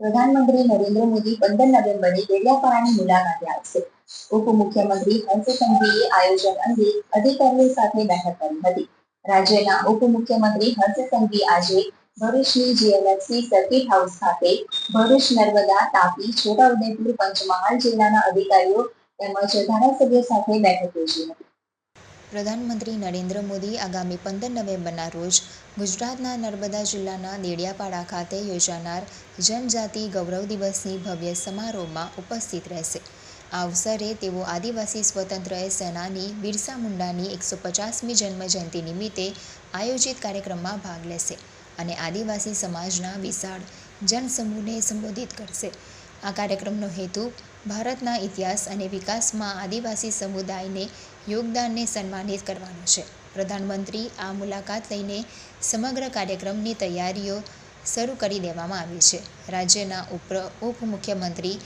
પ્રધાનમંત્રી નરેન્દ્ર મોદી પંદર નવેમ્બરે ડેડિયાપાડાની મુલાકાતે આવશે ઉપમુખ્યમંત્રી હર્ષ આયોજન અંગે અધિકારીઓ સાથે બેઠક કરી હતી. રાજ્યના ઉપમુખ્યમંત્રી હર્ષ સંઘવી આજે ભરૂચની જીએનએફસી સર્કિટ હાઉસ ખાતે ભરૂચ નર્મદા તાપી છોટાઉદેપુર પંચમહાલ જિલ્લાના અધિકારીઓ તેમજ ધારાસભ્યો સાથે બેઠક યોજી હતી. પ્રધાનમંત્રી નરેન્દ્ર મોદી આગામી પંદર નવેમ્બરના રોજ ગુજરાતના નર્મદા જિલ્લાના દેડિયાપાડા ખાતે યોજાનાર જનજાતિ ગૌરવ દિવસની ભવ્ય સમારોહમાં ઉપસ્થિત રહેશે. આ અવસરે તેઓ આદિવાસી સ્વતંત્ર સેનાની બિરસા મુંડાની એકસો પચાસમી જન્મજયંતિ નિમિત્તે આયોજિત કાર્યક્રમમાં ભાગ લેશે અને આદિવાસી સમાજના વિશાળ જનસમૂહને સંબોધિત કરશે. આ કાર્યક્રમનો હેતુ ભારતના ઇતિહાસ અને વિકાસમાં આદિવાસી સમુદાયને યોગદાનને સન્માનિત કરવાનો છે. પ્રધાનમંત્રી આ મુલાકાત લઈને સમગ્ર કાર્યક્રમની તૈયારીઓ શરૂ કરી દેવામાં આવી છે. રાજ્યના ઉપ, ઉપમુખ્યમંત્રી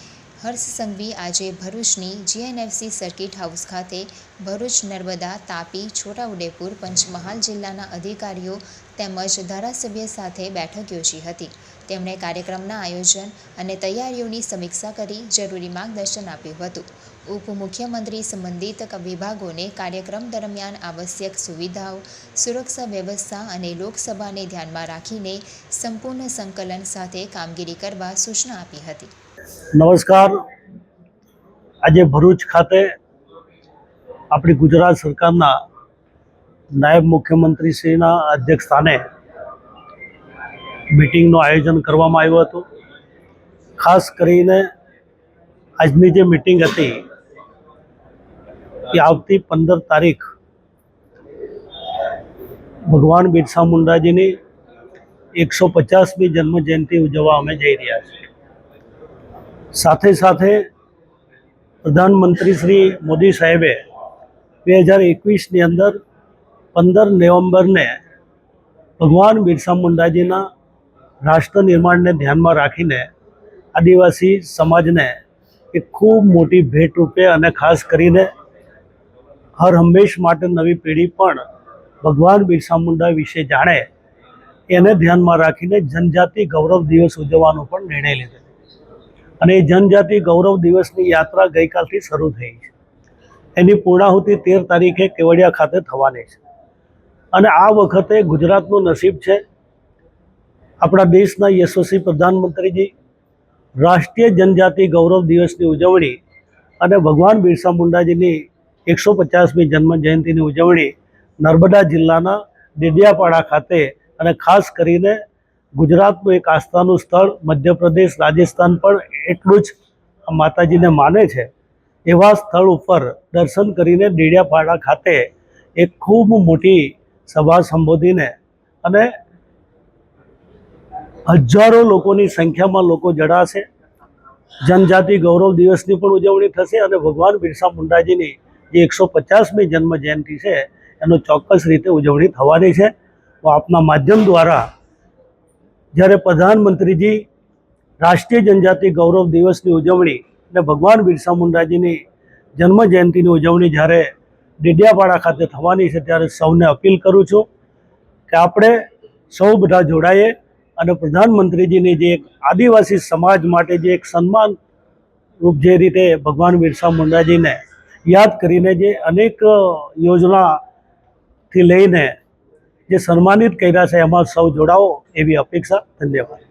હર્ષ સંઘવી આજે ભરૂચની જીએનએફસી સર્કિટ હાઉસ ખાતે ભરૂચ નર્મદા તાપી છોટાઉદેપુર પંચમહાલ જિલ્લાના અધિકારીઓ તેમજ ધારાસભ્ય સાથે બેઠક યોજી હતી. તેમણે કાર્યક્રમના આયોજન અને તૈયારીઓની સમીક્ષા કરી જરૂરી માર્ગદર્શન આપ્યું હતું. ઉપમુખ્યમંત્રી સંબંધિત વિભાગોને કાર્યક્રમ દરમિયાન આવશ્યક સુવિધાઓ, સુરક્ષા વ્યવસ્થા અને લોકસભાને ધ્યાનમાં રાખીને સંપૂર્ણ સંકલન સાથે કામગીરી કરવા સૂચના આપી હતી. નમસ્કાર. આજે ભરૂચ ખાતે આપણી ગુજરાત સરકારના નાયબ મુખ્યમંત્રીશ્રીના અધ્યક્ષ સ્થાને મિટિંગનું આયોજન કરવામાં આવ્યું હતું. ખાસ કરીને આજની જે મિટિંગ હતી, એ આવતી પંદર તારીખ ભગવાન બિરસા મુંડાજીની એકસો પચાસમી જન્મ જયંતિ ઉજવવા અમે જઈ રહ્યા છીએ. સાથે સાથે પ્રધાનમંત્રી શ્રી મોદી સાહેબે બે હજાર એકવીસની અંદર પંદર નવેમ્બરને ભગવાન બિરસા મુંડાજીના રાષ્ટ્ર નિર્માણને ધ્યાનમાં રાખીને આદિવાસી સમાજને એક ખૂબ મોટી ભેટ રૂપે અને ખાસ કરીને હર હંમેશ માટે નવી પેઢી પણ ભગવાન બિરસા મુંડા વિશે જાણે, એને ધ્યાનમાં રાખીને જનજાતિ ગૌરવ દિવસ ઉજવવાનો પણ નિર્ણય લીધો. અને એ જનજાતિ ગૌરવ દિવસની યાત્રા ગઈકાલથી શરૂ થઈ છે. એની પૂર્ણાહુતિ તેર તારીખે કેવડિયા ખાતે થવાની છે. અને આ વખતે ગુજરાતનું નસીબ છે આપણા દેશના યશસ્વી પ્રધાનમંત્રીજી રાષ્ટ્રીય જનજાતિ ગૌરવ દિવસની ઉજવણી અને ભગવાન બિરસા મુંડાજીની એકસો પચાસમી જન્મ જયંતિની ઉજવણી નર્મદા જિલ્લાના ડેડિયાપાડા ખાતે અને ખાસ કરીને ગુજરાતનું એક આસ્થાનું સ્થળ મધ્યપ્રદેશ, રાજસ્થાન પણ એટલું જ માતાજીને માને છે. એવા સ્થળ ઉપર દર્શન કરીને ડેડિયાપાડા ખાતે એક ખૂબ મોટી સભા સંબોધીને અને હજારો લોકોની સંખ્યામાં લોકો જડાશે. જનજાતિ ગૌરવ દિવસની પણ ઉજવણી થશે અને ભગવાન બિરસા મુંડાજીની જે એકસો પચાસમી જન્મ જયંતિ છે, એનો ચોક્કસ રીતે ઉજવણી થવાની છે. તો આપના માધ્યમ દ્વારા જ્યારે પ્રધાનમંત્રીજી રાષ્ટ્રીય જનજાતિ ગૌરવ દિવસની ઉજવણી અને ભગવાન બિરસા મુંડાજીની જન્મ જયંતિની ઉજવણી જ્યારે ડેડિયાપાડા ખાતે થવાની છે, ત્યારે સૌને અપીલ કરું છું કે આપણે સૌ બધા જોડાઈએ. અને પ્રધાનમંત્રીજીની જે એક આદિવાસી સમાજ માટે જે એક સન્માન રૂપ જે રીતે ભગવાન બિરસા મુંડાજીને યાદ કરીને જે અનેક યોજનાથી લઈને જે સન્માનિત કર્યા છે, એમાં સૌ જોડાવો એવી અપેક્ષા. ધન્યવાદ.